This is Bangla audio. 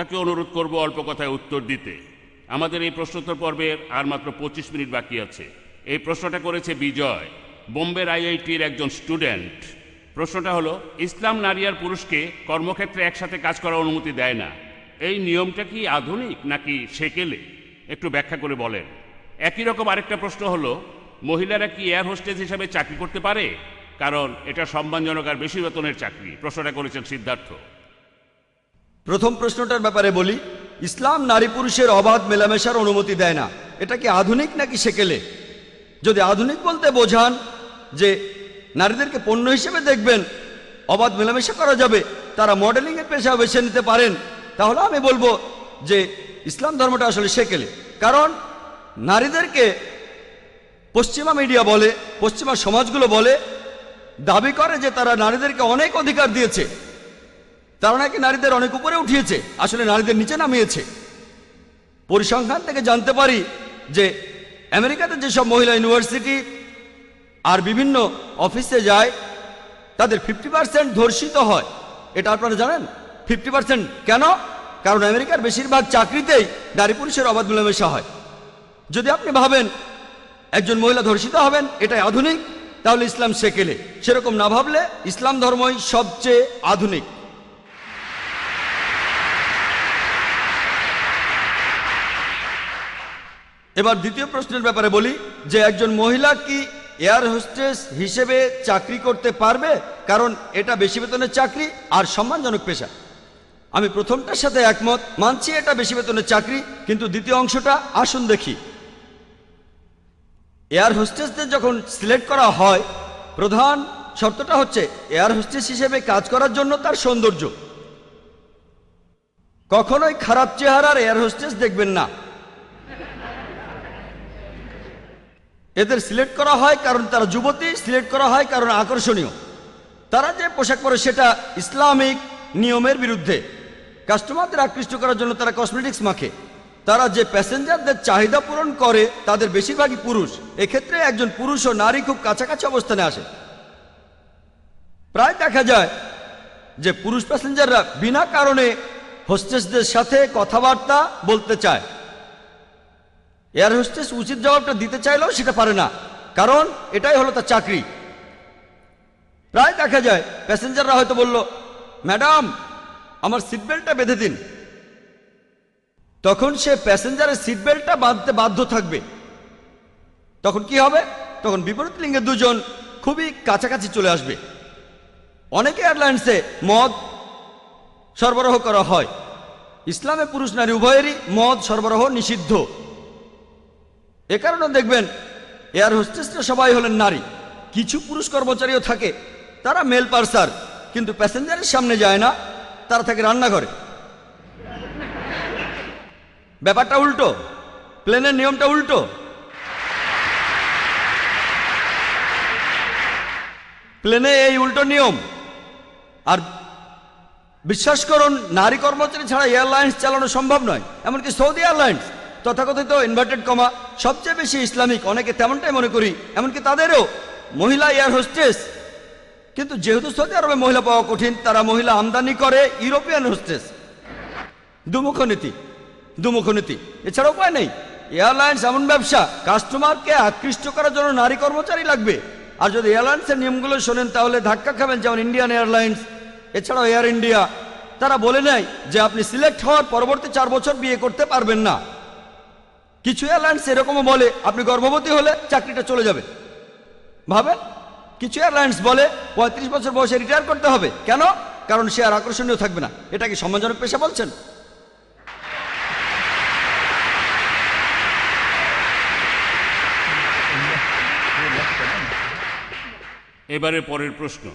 বক্তাকে অনুরোধ করব অল্প কথায় উত্তর দিতে। আমাদের এই প্রশ্নোত্তর পর্বের আর মাত্র পঁচিশ মিনিট বাকি আছে। এই প্রশ্নটা করেছে বিজয়, বোম্বের আইআইটির একজন স্টুডেন্ট। প্রশ্নটা হলো, ইসলাম নারী আর পুরুষকে কর্মক্ষেত্রে একসাথে কাজ করার অনুমতি দেয় না। এই নিয়মটা কি আধুনিক নাকি সেকেলে? একটু ব্যাখ্যা করে বলেন। একই রকম আরেকটা প্রশ্ন হলো, মহিলারা কি এয়ার হোস্টেস হিসাবে চাকরি করতে পারে? কারণ এটা সম্মানজনক আর বেশি বেতনের চাকরি। প্রশ্নটা করেছেন সিদ্ধার্থ। প্রথম প্রশ্নটার ব্যাপারে বলি, ইসলাম নারী পুরুষের অবাধ মেলামেশার অনুমতি দেয় না। এটা কি আধুনিক নাকি সেকেলে? যদি আধুনিক বলতে বোঝান যে নারীদেরকে পণ্য হিসেবে দেখবেন, অবাধ মেলামেশা করা যাবে, তারা মডেলিংয়ের পেশা বেছে নিতে পারেন, তাহলে আমি বলব যে ইসলাম ধর্মটা আসলে সেকেলে। কারণ নারীদেরকে পশ্চিমা মিডিয়া বলে, পশ্চিমা সমাজগুলো বলে, দাবি করে যে তারা নারীদেরকে অনেক অধিকার দিয়েছে। তারা নাকি নারীদের অনেক উপরে উঠিয়েছে? আসলে নারীদের নিচে নামিয়েছে। পরিসংখ্যান থেকে জানতে পারি যে আমেরিকাতে যেসব মহিলা ইউনিভার্সিটি আর বিভিন্ন অফিসে যায়, তাদের ফিফটি পার্সেন্ট ধর্ষিত হয়। এটা আপনারা জানেন? ফিফটি পার্সেন্ট কেন? কারণ আমেরিকার বেশিরভাগ চাকরিতেই নারী পুরুষের অবাধ মেলামেশা হয়। যদি আপনি ভাবেন একজন মহিলা ধর্ষিত হবেন, এটাই আধুনিক, তাহলে ইসলাম সেকেলে। সেরকম না ভাবলে ইসলাম ধর্মই সবচেয়ে আধুনিক। এবার দ্বিতীয় প্রশ্নের ব্যাপারে বলি যে একজন মহিলা কি এয়ার হোস্টেস হিসেবে চাকরি করতে পারবে? কারণ এটা বেশি বেতনের চাকরি আর সম্মানজনক পেশা। আমি প্রথমটার সাথে একমত, মানছি এটা বেশি বেতনের চাকরি, কিন্তু দ্বিতীয় অংশটা আসুন দেখি। এয়ার হোস্টেসদের যখন সিলেক্ট করা হয়, প্রধান শর্তটা হচ্ছে এয়ার হোস্টেস হিসেবে কাজ করার জন্য তার সৌন্দর্য। কখনোই খারাপ চেহারার এয়ার হোস্টেস দেখবেন না। এদের সিলেক্ট করা হয় কারণ তারা যুবতী, সিলেক্ট করা হয় কারণ আকর্ষণীয়। তারা যে পোশাক পরে সেটা ইসলামিক নিয়মের বিরুদ্ধে কাস্টমারদের আকৃষ্ট করার জন্য তারা কসমেটিক্স মাখে। তারা যে প্যাসেঞ্জারদের চাহিদা পূরণ করে, তাদের বেশিরভাগই পুরুষ। এক্ষেত্রে একজন পুরুষ ও নারী খুব কাছাকাছি অবস্থানে আসে। প্রায় দেখা যায় যে পুরুষ প্যাসেঞ্জাররা বিনা কারণে হোস্টেসদের সাথে কথাবার্তা বলতে চায়। এয়ার হোস্টেস উচিত জবাবটা দিতে চাইলেও সেটা পারে না। কারণ এটাই হলো তার চাকরি। প্রায় দেখা যায়, প্যাসেঞ্জাররা হয়তো বলল, ম্যাডাম, আমার সিট বেল্টটা বেঁধে দিন। তখন সে প্যাসেঞ্জারের সিট বেল্টটা বাঁধতে বাধ্য থাকবে। তখন কি হবে? তখন বিপরীত লিঙ্গের দুজন খুবই কাছাকাছি চলে আসবে। অনেকে এয়ারলাইন্সে মদ সরবরাহ করা হয়। ইসলামে পুরুষ নারী উভয়েরই মদ সরবরাহ নিষিদ্ধ। এ কারণে দেখবেন, এয়ার হোস্টেসরা সবাই হলেন নারী। কিছু পুরুষ কর্মচারীও থাকে, তারা মেল পার্সার, কিন্তু প্যাসেঞ্জারের সামনে যায় না, তারা থাকে রান্নাঘরে। ব্যাপারটা উল্টো, প্লেনের নিয়মটা উল্টো। প্লেনে এই উল্টো নিয়ম। আর বিশ্বাস করুন, নারী কর্মচারী ছাড়া এয়ারলাইন্স চালানো সম্ভব নয়, এমনকি সৌদি এয়ারলাইন্স। তথাকথিত ইনভার্টেড কমা সবচেয়ে বেশি ইসলামিক, অনেকে তেমনটাই মনে করি, এমনকি তাদেরও, মহিলা এয়ার হোস্টেস কিন্তু যেহেতু সৌদি আরবে মহিলা পাওয়া কঠিন, তারা মহিলা আমদানি করে ইউরোপিয়ান হোস্টেস দুমুখ নীতি দুমুখ নীতি। এছাড়া উপায় নেই। এয়ারলাইন্স এমন ব্যবসা, কাস্টমারকে আকৃষ্ট করার জন্য নারী কর্মচারী লাগবে। আর যদি এয়ারলাইন্সের নিয়মগুলো শোনেন, তাহলে ধাক্কা খাবেন যেমন ইন্ডিয়ান এয়ারলাইন্স এছাড়াও এয়ার ইন্ডিয়া তারা বলে নেয় যে, আপনি সিলেক্ট হওয়ার পরবর্তী চার বছর বিয়ে করতে পারবেন না। কিছু এয়ারলাইন্স এরকমও বলে, আপনি গর্ভবতী হলে চাকরিটা চলে যাবে। ভাবেন? কিছু এয়ারলাইন্স বলে, পঁয়ত্রিশ বছর বয়সে রিটায়ার করতে হবে। কেন? কারণ সে আর আকর্ষণীয় থাকবে না। এটা কি সম্মানজনক পেশা বলছেন? এবারে পরের প্রশ্ন।